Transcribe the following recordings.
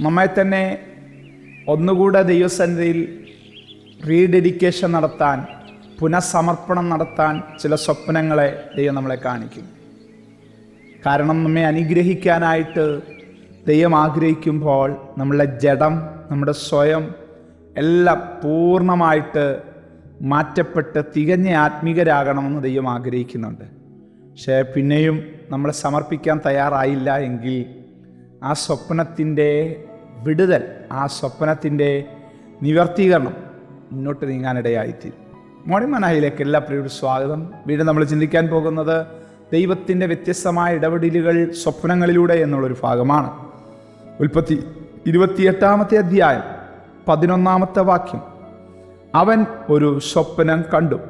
നമ്മെ തന്നെ ഒന്നുകൂടെ ദൈവസന്നിധിയിൽ റീഡെഡിക്കേഷൻ നടത്താൻ പുനഃസമർപ്പണം നടത്താൻ ചില സ്വപ്നങ്ങളെ ദൈവം നമ്മളെ കാണിക്കും. കാരണം നമ്മെ അനുഗ്രഹിക്കാനായിട്ട് ദൈവം ആഗ്രഹിക്കുമ്പോൾ നമ്മളെ ജഡം നമ്മുടെ സ്വയം എല്ലാം പൂർണമായിട്ട് മാറ്റപ്പെട്ട് തികഞ്ഞ ആത്മീകരാകണമെന്ന് ദൈവം ആഗ്രഹിക്കുന്നുണ്ട്. പക്ഷേ പിന്നെയും നമ്മളെ സമർപ്പിക്കാൻ തയ്യാറായില്ല എങ്കിൽ ആ സ്വപ്നത്തിന്റെ വിടുതൽ ആ സ്വപ്നത്തിന്റെ നിവർത്തീകരണം മുന്നോട്ട് നീങ്ങാനിടയായിത്തീരും. മോർണിംഗ് മനാഹിലേക്ക് എല്ലാ പ്രിയോട് സ്വാഗതം. വീണ്ടും നമ്മൾ ചിന്തിക്കാൻ പോകുന്നത് ദൈവത്തിന്റെ വ്യത്യസ്തമായ ഇടപെടലുകൾ സ്വപ്നങ്ങളിലൂടെ എന്നുള്ളൊരു ഭാഗമാണ്. ഉൽപ്പത്തി ഇരുപത്തിയെട്ടാമത്തെ അധ്യായം പതിനൊന്നാമത്തെ വാക്യം. അവൻ ഒരു സ്വപ്നം കണ്ടു.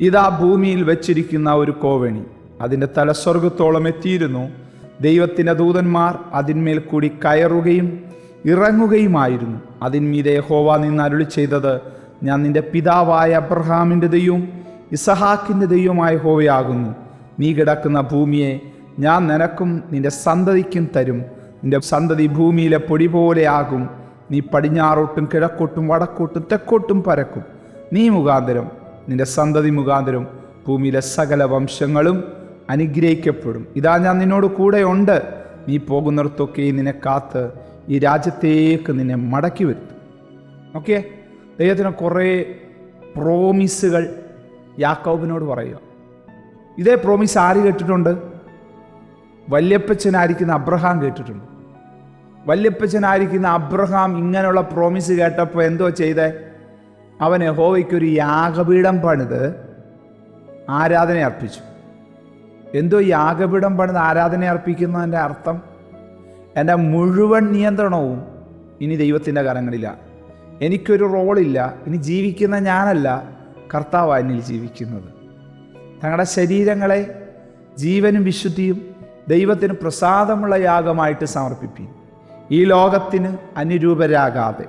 ഇതാ ഭൂമിയിൽ വച്ചിരിക്കുന്ന ഒരു കോവണി അതിന്റെ തലസ്വർഗത്തോളം എത്തിയിരുന്നു. ദൈവത്തിന്റെ ദൂതന്മാർ അതിന്മേൽ കൂടി കയറുകയും ഇറങ്ങുകയുമായിരുന്നു. അതിന്മീതെ ഹോവ നിന്ന് അരുളി ചെയ്തത് ഞാൻ നിന്റെ പിതാവായ അബ്രഹാമിന്റെ ദൈവം ഇസഹാക്കിന്റെ ദൈവമായ ഹോവയാകുന്നു നീ കിടക്കുന്ന ഭൂമിയെ ഞാൻ നിനക്കും നിന്റെ സന്തതിക്കും തരും. നിന്റെ സന്തതി ഭൂമിയിലെ പൊടി പോലെയാകും നീ പടിഞ്ഞാറോട്ടും കിഴക്കോട്ടും വടക്കോട്ടും തെക്കോട്ടും പരക്കും. നീ മുഖാന്തരം നിന്റെ സന്തതി മുഖാന്തരം ഭൂമിയിലെ സകല വംശങ്ങളും അനുഗ്രഹിക്കപ്പെടും. ഇതാ ഞാൻ നിന്നോട് കൂടെയുണ്ട്. നീ പോകുന്നിടത്തൊക്കെ നിന്നെ കാത്ത് ഈ രാജ്യത്തേക്ക് നിന്നെ മടക്കി വരുത്തും. ഓക്കെ ദൈവത്തിന് കുറേ പ്രോമിസുകൾ യാക്കോബിനോട് പറയുക. ഇതേ പ്രോമിസ് ആര് കേട്ടിട്ടുണ്ട്? വല്യപ്പച്ചനായിരിക്കുന്ന അബ്രഹാം കേട്ടിട്ടുണ്ട്. വല്യപ്പച്ചനായിരിക്കുന്ന അബ്രഹാം ഇങ്ങനെയുള്ള പ്രോമിസ് കേട്ടപ്പോൾ എന്തോ ചെയ്തേ? അവൻ യഹോവയ്ക്കൊരു യാഗപീഠം പണിത് ആരാധന അർപ്പിച്ചു എന്തോ യാഗപീഠം പണിത് ആരാധന അർപ്പിക്കുന്നതിന്റെ അർത്ഥം. എന്റെ മുഴുവൻ നിയന്ത്രണവും ഇനി ദൈവത്തിന്റെ കരങ്ങളിലാണ് എനിക്കൊരു റോളില്ല. ഇനി ജീവിക്കുന്ന ഞാനല്ല കർത്താവാണ് എന്നിൽ ജീവിക്കുന്നത്. തങ്ങളുടെ ശരീരങ്ങളെ ജീവനും വിശുദ്ധിയും ദൈവത്തിന് പ്രസാദമുള്ള യാഗമായിട്ട് സമർപ്പിപ്പീൻ. ഈ ലോകത്തിന് അനുരൂപരാകാതെ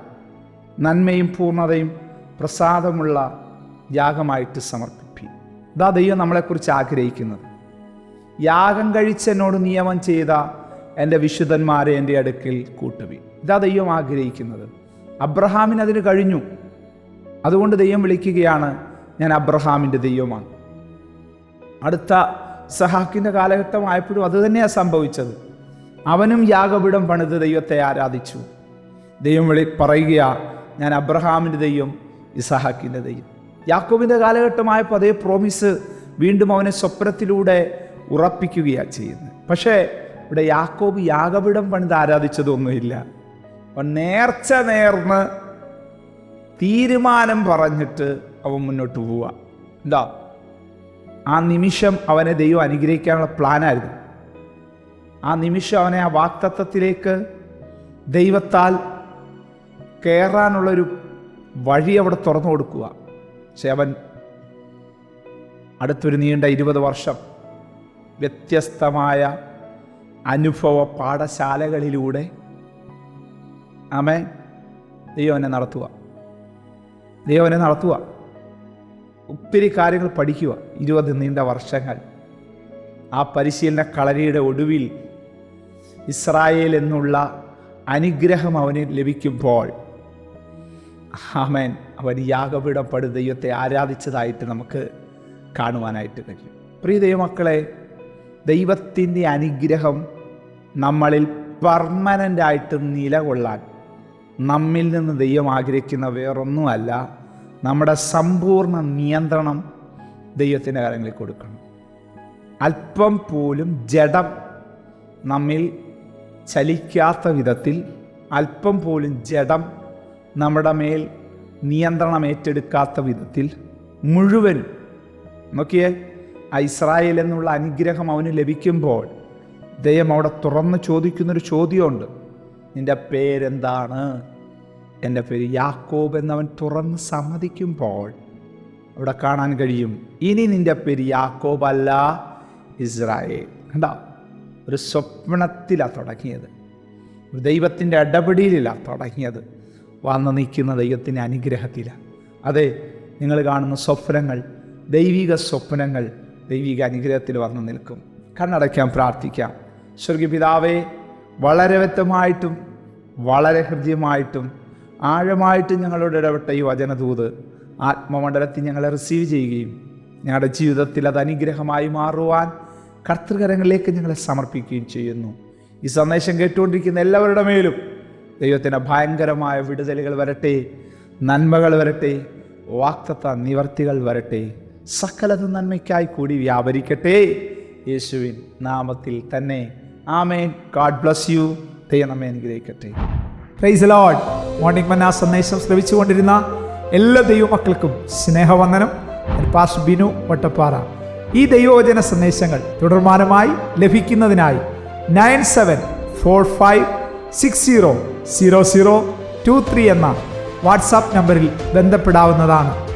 നന്മയും പൂർണതയും പ്രസാദമുള്ള യാഗമായിട്ട് സമർപ്പിപ്പീൻ. ഇതാ ദൈവം നമ്മളെക്കുറിച്ച് ആഗ്രഹിക്കുന്നത്. യാഗം കഴിച്ച് എന്നോട് നിയമം ചെയ്ത എന്റെ വിശുദ്ധന്മാരെ എന്റെ അടുക്കിൽ കൂട്ടുവി ഇതാ ദൈവം ആഗ്രഹിക്കുന്നത്. അബ്രഹാമിന് അതിന് കഴിഞ്ഞു. അതുകൊണ്ട് ദൈവം വിളിക്കുകയാണ് ഞാൻ അബ്രഹാമിന്റെ ദൈവമാണ്. അടുത്ത സഹാക്കിന്റെ കാലഘട്ടമായപ്പോഴും അത് തന്നെയാണ് സംഭവിച്ചത്. അവനും യാഗപീഠം പണിത് ദൈവത്തെ ആരാധിച്ചു. ദൈവം വിളി പറയുകയാ ഞാൻ അബ്രഹാമിന്റെ ദൈവം ഇസഹാക്കിന്റെ ദൈവം. യാക്കോബിന്റെ കാലഘട്ടമായപ്പോൾ അതേ പ്രോമിസ് വീണ്ടും അവനെ സ്വപ്നത്തിലൂടെ ഉറപ്പിക്കുകയാണ് ചെയ്യുന്നത്. പക്ഷേ ഇവിടെ യാക്കോബ് യാഗപീഠം പണിത് ആരാധിച്ചതൊന്നുമില്ല. അവൻ നേർച്ച നേർന്ന് തീരുമാനം പറഞ്ഞിട്ട് അവൻ മുന്നോട്ട് പോവുക എന്താ? ആ നിമിഷം അവനെ ദൈവം അനുഗ്രഹിക്കാനുള്ള പ്ലാനായിരുന്നു. ആ നിമിഷം അവനെ ആ വാക്തത്വത്തിലേക്ക് ദൈവത്താൽ കയറാനുള്ളൊരു വഴി അവിടെ തുറന്നു കൊടുക്കുക. പക്ഷെ അവൻ അടുത്തൊരു നീണ്ട ഇരുപത് വർഷം വ്യത്യസ്തമായ അനുഭവ പാഠശാലകളിലൂടെ ആമേ ദൈവനെ നടത്തുക. ദൈവനെ നടത്തുക. ഒത്തിരി കാര്യങ്ങൾ പഠിക്കുക. ഇരുപത് നീണ്ട വർഷങ്ങൾ. ആ പരിശീലന കളരിയുടെ ഒടുവിൽ ഇസ്രായേൽ എന്നുള്ള അനുഗ്രഹം അവന് ലഭിക്കുമ്പോൾ ആമേൻ അവൻ യാഗപീഠപ്പെടു ദൈവത്തെ ആരാധിച്ചതായിട്ട് നമുക്ക് കാണുവാനായിട്ട് കഴിയും. പ്രിയ ദൈവമക്കളെ ദൈവത്തിന്റെ അനുഗ്രഹം നമ്മളിൽ പെർമനന്റായിട്ട് നിലകൊള്ളാൻ നമ്മിൽ നിന്ന് ദൈവം ആഗ്രഹിക്കുന്ന വേറൊന്നുമല്ല നമ്മുടെ സമ്പൂർണ നിയന്ത്രണം ദൈവത്തിന്റെ കാര്യങ്ങളിൽ കൊടുക്കണം. അല്പം പോലും ജഡം നമ്മിൽ ചലിക്കാത്ത വിധത്തിൽ അല്പം പോലും ജഡം നമ്മുടെ മേൽ നിയന്ത്രണം ഏറ്റെടുക്കാത്ത വിധത്തിൽ മുഴുവൻ നോക്കിയേ ആ ഇസ്രായേൽ എന്നുള്ള അനുഗ്രഹം അവന് ലഭിക്കുമ്പോൾ ദൈവം അവിടെ തുറന്ന് ചോദിക്കുന്നൊരു ചോദ്യമുണ്ട്. നിന്റെ പേരെന്താണ്? എന്റെ പേര് യാക്കോബ് എന്നവൻ തുറന്ന് സമ്മതിക്കുമ്പോൾ അവിടെ കാണാൻ കഴിയും ഇനി നിന്റെ പേര് യാക്കോബ് അല്ല ഇസ്രായേൽ. കണ്ടോ? ഒരു സ്വപ്നത്തിലാണ് തുടങ്ങിയത്. ഒരു ദൈവത്തിന്റെ ഇടപെടിയിലാണ് തുടങ്ങിയത്. വന്ന് നിൽക്കുന്ന ദൈവത്തിന്റെ അനുഗ്രഹത്തിലാണ് അതെ നിങ്ങൾ കാണുന്ന സ്വപ്നങ്ങൾ ദൈവിക സ്വപ്നങ്ങൾ ദൈവിക അനുഗ്രഹത്തിൽ വന്ന് നിൽക്കും. കണ്ണടയ്ക്കാം പ്രാർത്ഥിക്കാം. സ്വർഗീയ പിതാവേ വളരെ വ്യക്തമായിട്ടും വളരെ ഹൃദ്യമായിട്ടും ആഴമായിട്ടും ഞങ്ങളോട് ഇടപെട്ട ഈ വചനദൂത് ആത്മമണ്ഡലത്തിൽ ഞങ്ങളെ റിസീവ് ചെയ്യുകയും ഞങ്ങളുടെ ജീവിതത്തിൽ അത് അനുഗ്രഹമായി മാറുവാൻ കർത്തൃകരങ്ങളിലേക്ക് ഞങ്ങളെ സമർപ്പിക്കുകയും ചെയ്യുന്നു. ഈ സന്ദേശം കേട്ടുകൊണ്ടിരിക്കുന്ന എല്ലാവരുടെ മേലും ദൈവത്തിന്റെ ഭയങ്കരമായ വിടുതലുകൾ വരട്ടെ നന്മകൾ വരട്ടെ വാക്തത്വ നിവർത്തികൾ വരട്ടെ. സകലതും നന്മയ്ക്കായി കൂടി വ്യാപരിക്കട്ടെ. യേശുവിൻ നാമത്തിൽ തന്നെ. ആമേൻ. ഗാഡ് ബ്ലസ് യു ദൈവം നമ്മെ അനുഗ്രഹിക്കട്ടെ. പ്രൈസ് ലോഡ് മോർണിംഗ് മന്ന സന്ദേശം ശ്രമിച്ചുകൊണ്ടിരുന്ന എല്ലാ ദൈവമക്കൾക്കും സ്നേഹവന്ദനം. പാസ് ബിനു വട്ടപ്പാറ. ഈ ദൈവവചന സന്ദേശങ്ങൾ തുടർമാനമായി ലഭിക്കുന്നതിനായി nine seven four five six zero zero zero two three എന്ന വാട്സാപ്പ് നമ്പറിൽ ബന്ധപ്പെടാവുന്നതാണ്.